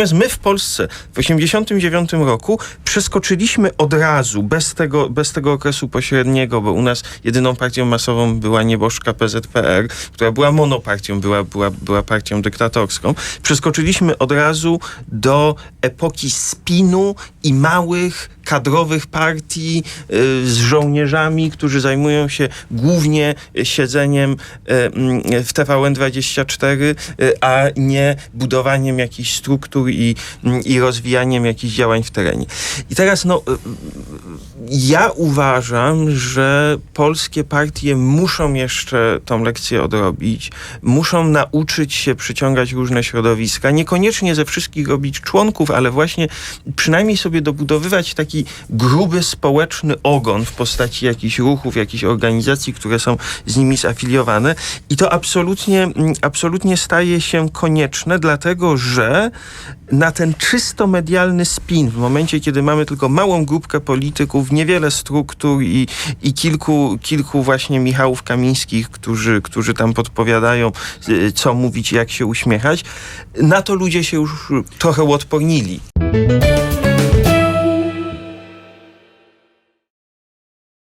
Natomiast my w Polsce w 89 roku przeskoczyliśmy od razu, bez tego, bez tego okresu pośredniego, bo u nas jedyną partią masową była nieboszka PZPR, która była monopartią, była, była, była partią dyktatorską. Przeskoczyliśmy od razu do epoki spinu i małych kadrowych partii y, z żołnierzami, którzy zajmują się głównie siedzeniem y, mm, w TVN24, y, a nie budowaniem jakichś struktur i, mm, i rozwijaniem jakichś działań w terenie. I teraz no, ja uważam, że polskie partie muszą jeszcze tą lekcję odrobić, muszą nauczyć się przyciągać różne środowiska, niekoniecznie ze wszystkich robić członków, ale właśnie przynajmniej sobie dobudowywać taki gruby społeczny ogon w postaci jakichś ruchów, jakichś organizacji, które są z nimi zafiliowane. I to absolutnie, absolutnie staje się konieczne, dlatego że na ten czysto medialny spin, w momencie, kiedy mamy tylko małą grupkę polityków, niewiele struktur i, i kilku, kilku właśnie Michałów Kamińskich, którzy, którzy tam podpowiadają, y, co mówić, jak się uśmiechać, na to ludzie się już trochę uodpornili.